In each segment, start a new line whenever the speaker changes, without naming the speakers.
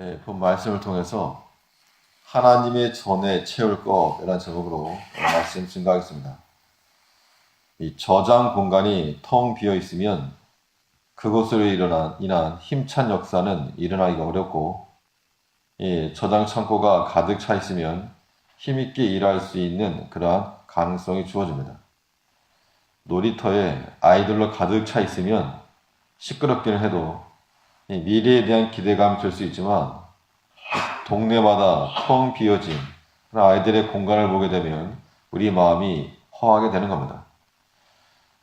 예, 본 말씀을 통해서 하나님의 전에 채울 것이라는 제목으로 말씀 증가하겠습니다. 이 저장 공간이 텅 비어 있으면 그곳으로 일어난 인한 힘찬 역사는 일어나기가 어렵고 이 저장 창고가 가득 차 있으면 힘있게 일할 수 있는 그러한 가능성이 주어집니다. 놀이터에 아이들로 가득 차 있으면 시끄럽기는 해도 이 미래에 대한 기대감이 들 수 있지만 동네마다 텅 비어진 아이들의 공간을 보게 되면 우리 마음이 허하게 되는 겁니다.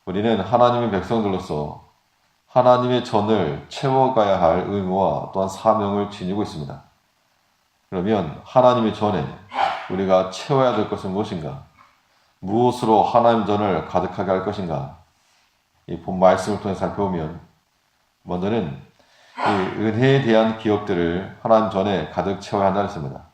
우리는 하나님의 백성들로서 하나님의 전을 채워가야 할 의무와 또한 사명을 지니고 있습니다. 그러면 하나님의 전에 우리가 채워야 될 것은 무엇인가? 무엇으로 하나님 전을 가득하게 할 것인가? 이 본 말씀을 통해 살펴보면 먼저는 이 은혜에 대한 기억들을 하나님 전에 가득 채워야 한다 했습니다.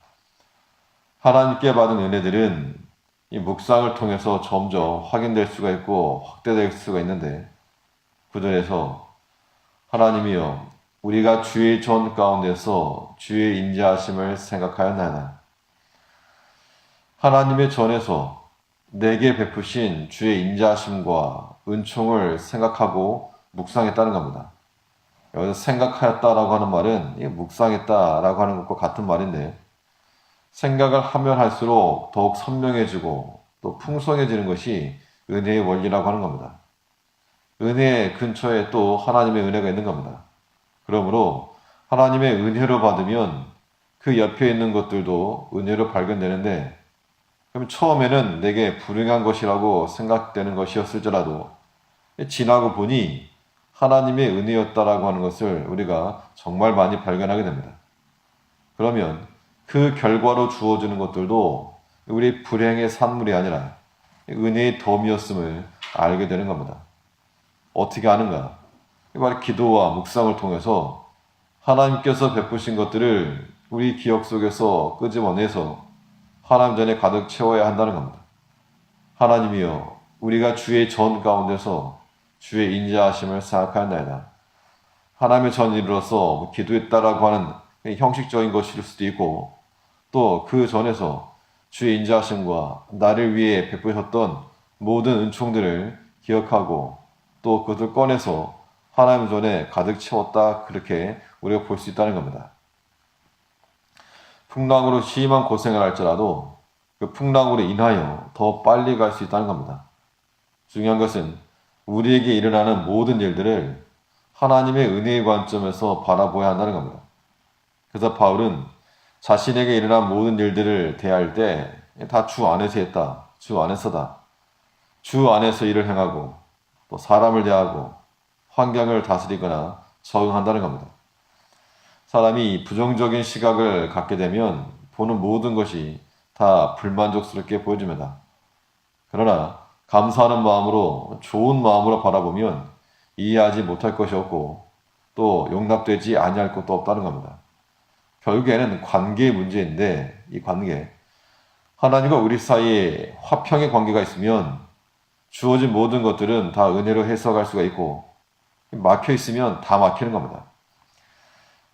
하나님께 받은 은혜들은 이 묵상을 통해서 점점 확인될 수가 있고 확대될 수가 있는데 구절에서 하나님이여 우리가 주의 전 가운데서 주의 인자하심을 생각하였나이다. 하나님의 전에서 내게 베푸신 주의 인자하심과 은총을 생각하고 묵상했다는 겁니다. 여기서 생각하였다라고 하는 말은 이 묵상했다라고 하는 것과 같은 말인데 생각을 하면 할수록 더욱 선명해지고 또 풍성해지는 것이 은혜의 원리라고 하는 겁니다. 은혜 근처에 또 하나님의 은혜가 있는 겁니다. 그러므로 하나님의 은혜로 받으면 그 옆에 있는 것들도 은혜로 발견되는데 그럼 처음에는 내게 불행한 것이라고 생각되는 것이었을지라도 지나고 보니 하나님의 은혜였다라고 하는 것을 우리가 정말 많이 발견하게 됩니다. 그러면 그 결과로 주어지는 것들도 우리 불행의 산물이 아니라 은혜의 덤이었음을 알게 되는 겁니다. 어떻게 아는가? 바로 기도와 묵상을 통해서 하나님께서 베푸신 것들을 우리 기억 속에서 끄집어내서 하나님 전에 가득 채워야 한다는 겁니다. 하나님이여, 우리가 주의 전 가운데서 주의 인자하심을 생각하였나이다. 하나님의 전일로서 기도했다라고 하는 형식적인 것일 수도 있고, 또 그 전에서 주의 인자하심과 나를 위해 베푸셨던 모든 은총들을 기억하고 또 그것을 꺼내서 하나님 전에 가득 채웠다 그렇게 우리가 볼 수 있다는 겁니다. 풍랑으로 심한 고생을 할지라도 그 풍랑으로 인하여 더 빨리 갈 수 있다는 겁니다. 중요한 것은 우리에게 일어나는 모든 일들을 하나님의 은혜의 관점에서 바라보아야 한다는 겁니다. 그래서 바울은 자신에게 일어난 모든 일들을 대할 때 다 주 안에서 했다. 주 안에서다. 주 안에서 일을 행하고 또 사람을 대하고 환경을 다스리거나 적응한다는 겁니다. 사람이 부정적인 시각을 갖게 되면 보는 모든 것이 다 불만족스럽게 보여집니다. 그러나 감사하는 마음으로 좋은 마음으로 바라보면 이해하지 못할 것이 없고 또 용납되지 아니할 것도 없다는 겁니다. 결국에는 관계의 문제인데 이 관계 하나님과 우리 사이에 화평의 관계가 있으면 주어진 모든 것들은 다 은혜로 해석할 수가 있고 막혀 있으면 다 막히는 겁니다.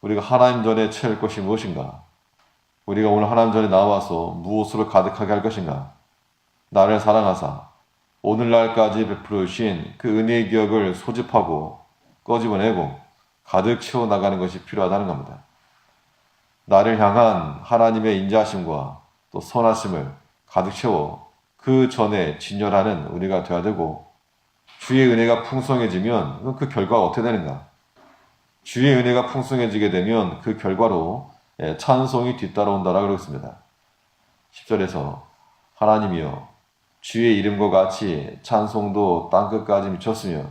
우리가 하나님 전에 채울 것이 무엇인가? 우리가 오늘 하나님 전에 나와서 무엇으로 가득하게 할 것인가? 나를 사랑하사 오늘날까지 베풀어 주신 그 은혜의 기억을 소집하고 꺼집어내고 가득 채워 나가는 것이 필요하다는 겁니다. 나를 향한 하나님의 인자하심과 또 선하심을 가득 채워 그 전에 진열하는 우리가 되어야 되고 주의 은혜가 풍성해지면 그 결과가 어떻게 되는가? 주의 은혜가 풍성해지게 되면 그 결과로 예, 찬송이 뒤따라온다라 그러고 있습니다. 10절에서 하나님이여 주의 이름과 같이 찬송도 땅끝까지 미쳤으며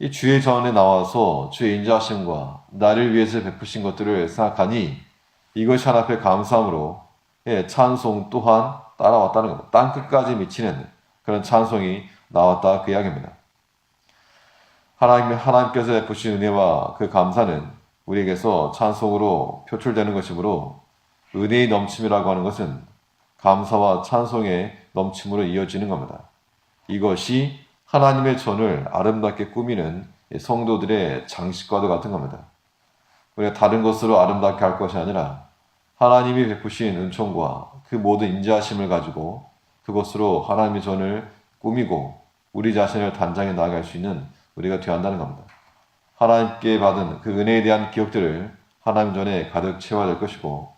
이 주의 전에 나와서 주의 인자하심과 나를 위해서 베푸신 것들을 생각하니 이것이 하나님께 감사함으로 예, 찬송 또한 따라왔다는 겁니다. 땅끝까지 미치는 그런 찬송이 나왔다 그 이야기입니다. 하나님, 하나님께서 베푸신 은혜와 그 감사는 우리에게서 찬송으로 표출되는 것이므로 은혜의 넘침이라고 하는 것은 감사와 찬송의 넘침으로 이어지는 겁니다. 이것이 하나님의 전을 아름답게 꾸미는 성도들의 장식과도 같은 겁니다. 우리가 다른 것으로 아름답게 할 것이 아니라 하나님이 베푸신 은총과 그 모든 인자하심을 가지고 그것으로 하나님의 전을 꾸미고 우리 자신을 단장해 나아갈 수 있는 우리가 되어야 한다는 겁니다. 하나님께 받은 그 은혜에 대한 기억들을 하나님 전에 가득 채워야 될 것이고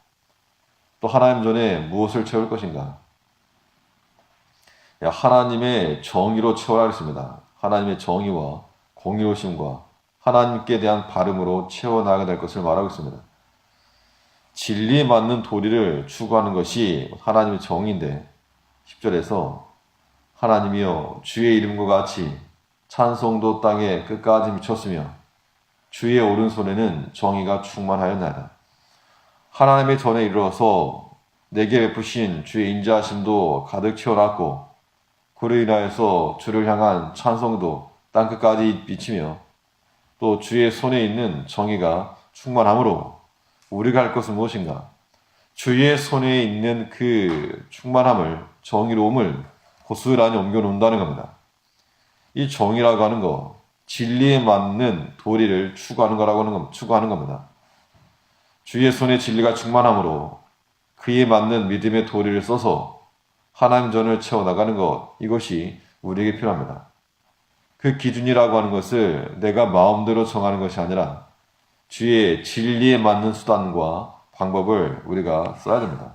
또 하나님 전에 무엇을 채울 것인가? 야, 하나님의 정의로 채워야 하겠습니다. 하나님의 정의와 공의로심과 하나님께 대한 발음으로 채워나가야 될 것을 말하고 있습니다. 진리에 맞는 도리를 추구하는 것이 하나님의 정의인데 10절에서 하나님이여 주의 이름과 같이 찬송도 땅에 끝까지 미쳤으며 주의 오른손에는 정의가 충만하였나이다. 하나님의 전에 이르러서 내게 베푸신 주의 인자하심도 가득 채워놨고 그로 인하여서 주를 향한 찬송도 땅끝까지 비치며 또 주의 손에 있는 정의가 충만함으로 우리가 할 것은 무엇인가? 주의 손에 있는 그 충만함을 정의로움을 고스란히 옮겨 놓는다는 겁니다. 이 정의라고 하는 거 진리에 맞는 도리를 추구하는 거라고 하는 겁니다. 주의 손에 진리가 충만함으로 그에 맞는 믿음의 도리를 써서 하나님 전을 채워나가는 것, 이것이 우리에게 필요합니다. 그 기준이라고 하는 것을 내가 마음대로 정하는 것이 아니라 주의 진리에 맞는 수단과 방법을 우리가 써야 됩니다.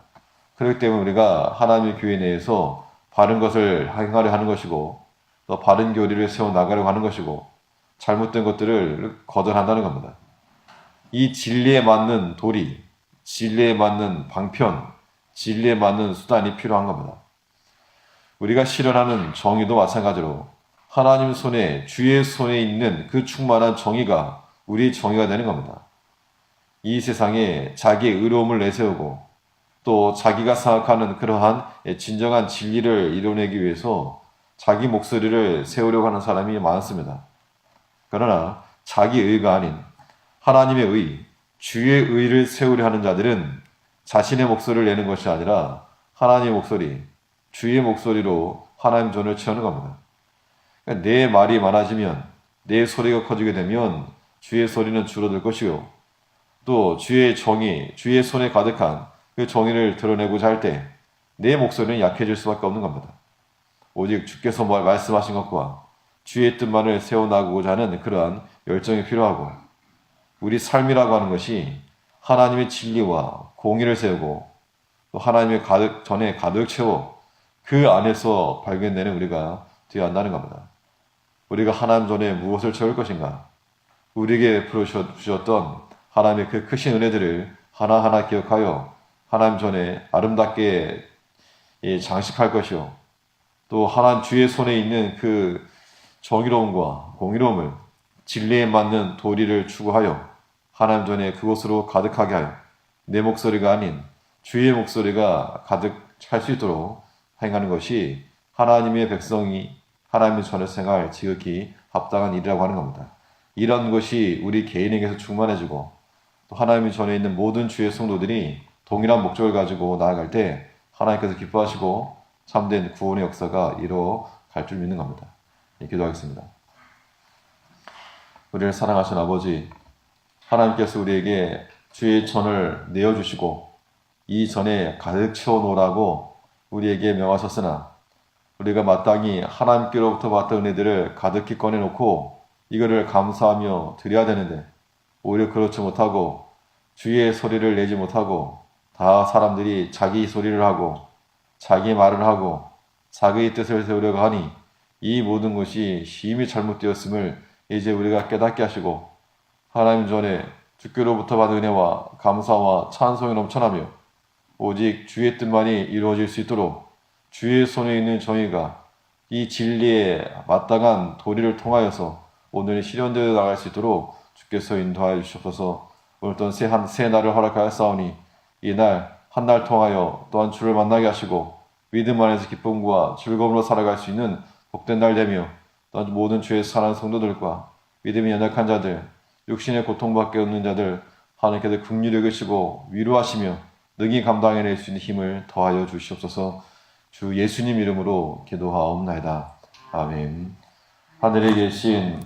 그렇기 때문에 우리가 하나님의 교회 내에서 바른 것을 행하려 하는 것이고 또 바른 교리를 세워 나가려고 하는 것이고 잘못된 것들을 거절한다는 겁니다. 이 진리에 맞는 도리, 진리에 맞는 방편, 진리에 맞는 수단이 필요한 겁니다. 우리가 실현하는 정의도 마찬가지로 하나님 손에 주의 손에 있는 그 충만한 정의가 우리의 정의가 되는 겁니다. 이 세상에 자기의 의로움을 내세우고 또 자기가 생각하는 그러한 진정한 진리를 이뤄내기 위해서 자기 목소리를 세우려고 하는 사람이 많습니다. 그러나 자기 의가 아닌 하나님의 의, 주의 의를 세우려 하는 자들은 자신의 목소리를 내는 것이 아니라 하나님의 목소리, 주의 목소리로 하나님 존을 채우는 겁니다. 그러니까 내 말이 많아지면 내 소리가 커지게 되면 주의 소리는 줄어들 것이요. 또 주의 정의, 주의 손에 가득한 그 정의를 드러내고자 할 때 내 목소리는 약해질 수밖에 없는 겁니다. 오직 주께서 말씀하신 것과 주의 뜻만을 세워나가고자 하는 그러한 열정이 필요하고 우리 삶이라고 하는 것이 하나님의 진리와 공의를 세우고 또 하나님의 가득 전에 가득 채워 그 안에서 발견되는 우리가 되어야 한다는 겁니다. 우리가 하나님 전에 무엇을 채울 것인가? 우리에게 주셨던 하나님의 그 크신 은혜들을 하나하나 기억하여 하나님 전에 아름답게 예, 장식할 것이요. 또 하나님 주의 손에 있는 그 정의로움과 공의로움을 진리에 맞는 도리를 추구하여 하나님 전에 그곳으로 가득하게 하여 내 목소리가 아닌 주의 목소리가 가득할 수 있도록 행하는 것이 하나님의 백성이 하나님의 전에 생활 지극히 합당한 일이라고 하는 겁니다. 이런 것이 우리 개인에게서 충만해지고 또 하나님의 전에 있는 모든 주의 성도들이 동일한 목적을 가지고 나아갈 때 하나님께서 기뻐하시고 참된 구원의 역사가 이루어갈 줄 믿는 겁니다. 예, 기도하겠습니다. 우리를 사랑하신 아버지, 하나님께서 우리에게 주의 전을 내어주시고 이 전에 가득 채워놓으라고 우리에게 명하셨으나 우리가 마땅히 하나님께로부터 받던 은혜들을 가득히 꺼내놓고 이거를 감사하며 드려야 되는데 오히려 그렇지 못하고 주의 소리를 내지 못하고 다 사람들이 자기 소리를 하고 자기 말을 하고 자기의 뜻을 세우려고 하니 이 모든 것이 심히 잘못되었음을 이제 우리가 깨닫게 하시고 하나님 전에 주께로부터 받은 은혜와 감사와 찬송이 넘쳐나며 오직 주의 뜻만이 이루어질 수 있도록 주의 손에 있는 정의가 이 진리에 마땅한 도리를 통하여서 오늘 실현되어 나갈 수 있도록 주께서 인도하여 주시옵소서. 오늘 또한 새, 한, 새 날을 허락하였사오니 이날 한 날 통하여 또한 주를 만나게 하시고 믿음 안에서 기쁨과 즐거움으로 살아갈 수 있는 복된 날 되며 또한 모든 주의 사랑하는 성도들과 믿음이 연약한 자들 육신의 고통밖에 없는 자들 하나님께서 긍휼히 여기시고 위로하시며 능히 감당해낼 수 있는 힘을 더하여 주시옵소서 주 예수님 이름으로 기도하옵나이다. 아멘. 하늘에 계신